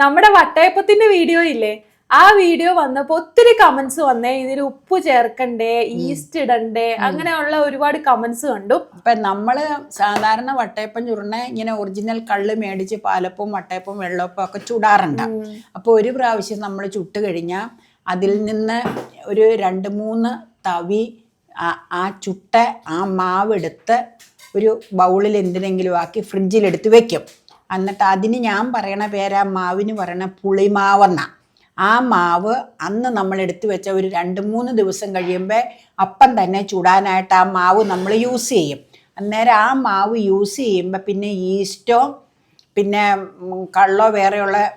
നമ്മുടെ വട്ടയപ്പത്തിന്റെ വീഡിയോ ഇല്ലേ? ആ വീഡിയോ വന്നപ്പോ ഒത്തിരി കമന്റ്സ് വന്നേ. ഇതിൽ ഉപ്പ് ചേർക്കണ്ടേ ഈസ്റ്റ് ഇടണ്ടേ അങ്ങനെയുള്ള ഒരുപാട് കമന്റ്സ് കണ്ടു. അപ്പൊ നമ്മൾ സാധാരണ വട്ടയപ്പം ചുരുണ ഇങ്ങനെ ഒറിജിനൽ കള്ള് മേടിച്ച് പാലപ്പവും വട്ടയപ്പവും വെള്ളപ്പവും ഒക്കെ ചുടാറുണ്ട്. അപ്പൊ ഒരു പ്രാവശ്യം നമ്മൾ ചുട്ട് കഴിഞ്ഞാൽ അതിൽ നിന്ന് ഒരു രണ്ട് മൂന്ന് തവി ആ- ആ ചുട്ട ആ മാവെടുത്ത് ഒരു ബൗളിൽ എന്തിനെങ്കിലും ആക്കി ഫ്രിഡ്ജിലെടുത്ത് വെക്കും. എന്നിട്ട് അതിന് ഞാൻ പറയണ പേരാ മാവിന് പറയണ പുളിമാവെന്ന. ആ മാവ് അന്ന് നമ്മൾ എടുത്തു വെച്ച ഒരു രണ്ട് മൂന്ന് ദിവസം കഴിയുമ്പോൾ അപ്പം തന്നെ ചുടാനായിട്ട് ആ മാവ് നമ്മൾ യൂസ് ചെയ്യും. അന്നേരം ആ മാവ് യൂസ് ചെയ്യുമ്പോൾ പിന്നെ ഈസ്റ്റോ പിന്നെ കള്ളോ വേറെയുള്ള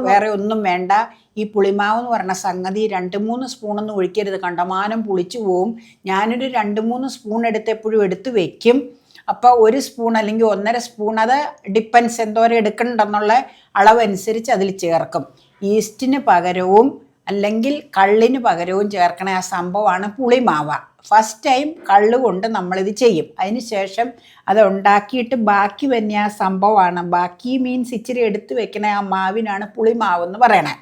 വേറെ ഒന്നും- വേണ്ട. ഈ പുളിമാവ് എന്ന് പറഞ്ഞ സംഗതി രണ്ട് മൂന്ന് സ്പൂണൊന്നും ഒഴിക്കരുത്. കണ്ടമാനം പുളിച്ചു പോവും. ഞാനൊരു രണ്ട് മൂന്ന് സ്പൂൺ എടുത്ത് എപ്പോഴും എടുത്ത് വെക്കും. അപ്പോൾ ഒരു സ്പൂൺ അല്ലെങ്കിൽ ഒന്നര സ്പൂൺ അത് ഡിപ്പെൻസ് എന്തോരം എടുക്കണ്ടെന്നുള്ള അളവനുസരിച്ച് അതിൽ ചേർക്കും. ഈസ്റ്റിന് പകരവും അല്ലെങ്കിൽ കള്ളിന് പകരവും ചേർക്കണ ആ സംഭവമാണ് പുളിമാവ. ഫസ്റ്റ് ടൈം കള്ള് കൊണ്ട് നമ്മളിത് ചെയ്യും. അതിന് ശേഷം അത് ഉണ്ടാക്കിയിട്ട് ബാക്കി തന്നെ ആ സംഭവമാണ്. ബാക്കി മീൻസ് ഇച്ചിരി എടുത്തു വെക്കണ ആ മാവിനാണ് പുളിമാവ് എന്ന് പറയണേ.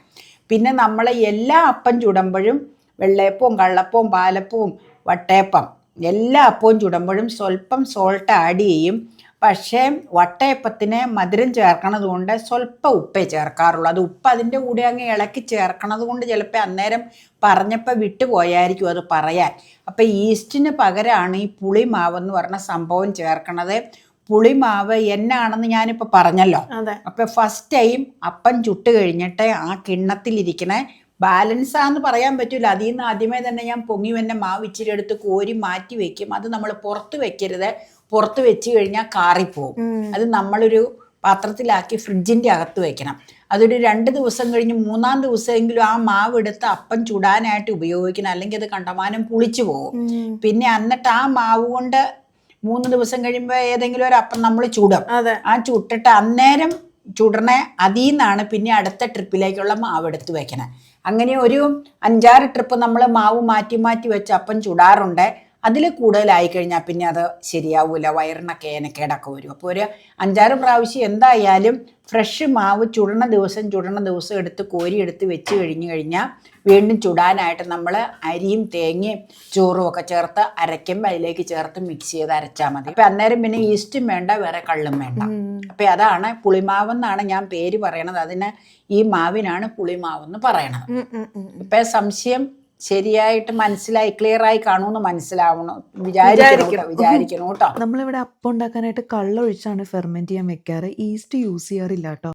പിന്നെ നമ്മൾ എല്ലാ അപ്പം ചുടുമ്പോഴും വെള്ളയപ്പവും കള്ളപ്പവും പാലപ്പവും വട്ടയപ്പം എല്ലാ അപ്പവും ചുടുമ്പോഴും സ്വല്പം സോൾട്ട് ആഡ് ചെയ്യും. പക്ഷേ വട്ടയപ്പത്തിന് മധുരം ചേർക്കണത് കൊണ്ട് സ്വല്പം ഉപ്പേ ചേർക്കാറുള്ളൂ. അത് ഉപ്പ് അതിന്റെ കൂടെ അങ്ങ് ഇളക്കി ചേർക്കണത് കൊണ്ട് ചിലപ്പോൾ അന്നേരം പറഞ്ഞപ്പോൾ വിട്ടുപോയായിരിക്കും അത് പറയാൻ. അപ്പം ഈസ്റ്റിന് പകരമാണ് ഈ പുളിമാവെന്ന് പറഞ്ഞ സംഭവം ചേർക്കണത്. പുളിമാവ് എന്നാണെന്ന് ഞാനിപ്പോൾ പറഞ്ഞല്ലോ. അപ്പോൾ ഫസ്റ്റ് ടൈം അപ്പം ചുട്ട് കഴിഞ്ഞിട്ട് ആ കിണ്ണത്തിലിരിക്കണ ബാലൻസ് ആന്ന് പറയാൻ പറ്റില്ല അതിൽ നിന്ന് ആദ്യമേ തന്നെ ഞാൻ പൊങ്ങി വന്നെ മാവ് ഇച്ചിരി എടുത്ത് കോരി മാറ്റി വെക്കും. അത് നമ്മൾ പുറത്ത് വെക്കരുത്. പുറത്ത് വെച്ച് കഴിഞ്ഞാൽ കാറിപ്പോവും. അത് നമ്മളൊരു പാത്രത്തിലാക്കി ഫ്രിഡ്ജിന്റെ അകത്ത് വെക്കണം. അതൊരു രണ്ട് ദിവസം കഴിഞ്ഞ് മൂന്നാം ദിവസമെങ്കിലും ആ മാവ് എടുത്ത് അപ്പം ചുടാനായിട്ട് ഉപയോഗിക്കണം. അല്ലെങ്കിൽ അത് കണ്ടമാനം പുളിച്ചു പോകും പിന്നെ എന്നിട്ട് ആ മാവ് കൊണ്ട് മൂന്ന് ദിവസം കഴിയുമ്പോൾ ഏതെങ്കിലും ഒരു അപ്പം നമ്മൾ ചുടും. ആ ചുട്ടിട്ട് അന്നേരം ചുടണ അതിൽ നിന്നാണ് പിന്നെ അടുത്ത ട്രിപ്പിലേക്കുള്ള മാവ് എടുത്ത് വയ്ക്കണേ അങ്ങനെ ഒരു അഞ്ചാറ് ട്രിപ്പ് നമ്മൾ മാവ് മാറ്റി മാറ്റി വെച്ച് അപ്പം ചുടാറുണ്ട്. അതിൽ കൂടുതലായി കഴിഞ്ഞാൽ പിന്നെ അത് ശരിയാവൂല വയറിനൊക്കെ ഏനക്കേടൊക്കെ വരും. അപ്പോൾ ഒരു അഞ്ചാറ് പ്രാവശ്യം എന്തായാലും ഫ്രഷ് മാവ് ചുടണ ദിവസം ചുടണ ദിവസം എടുത്ത് കോരി എടുത്ത് വെച്ച് കഴിഞ്ഞ് കഴിഞ്ഞാൽ വീണ്ടും ചുടാനായിട്ട് നമ്മൾ അരിയും തേങ്ങയും ചോറും ഒക്കെ ചേർത്ത് അരയ്ക്കുമ്പോൾ അതിലേക്ക് ചേർത്ത് മിക്സ് ചെയ്ത് അരച്ചാൽ മതി. അപ്പം അന്നേരം പിന്നെ ഈസ്റ്റും വേണ്ട വേറെ കള്ളും വേണ്ട. അപ്പം അതാണ് പുളിമാവെന്നാണ് ഞാൻ പേര് പറയണത്. അതിന് ഈ മാവിനാണ് പുളിമാവെന്ന് പറയണത്. ഇപ്പം സംശയം ശരിയായിട്ട് മനസ്സിലായി ക്ലിയർ ആയി കാണുമെന്ന് മനസ്സിലാവണം. വിചാരിക്കണം വിചാരിക്കണം. കേട്ടോ. നമ്മളിവിടെ അപ്പം ഉണ്ടാക്കാനായിട്ട് കള്ളൊഴിച്ചാണ് ഫെർമെന്റ് ചെയ്യാൻ വെക്കാറ്. ഈസ്റ്റ് യൂസ് ചെയ്യാറില്ല കേട്ടോ.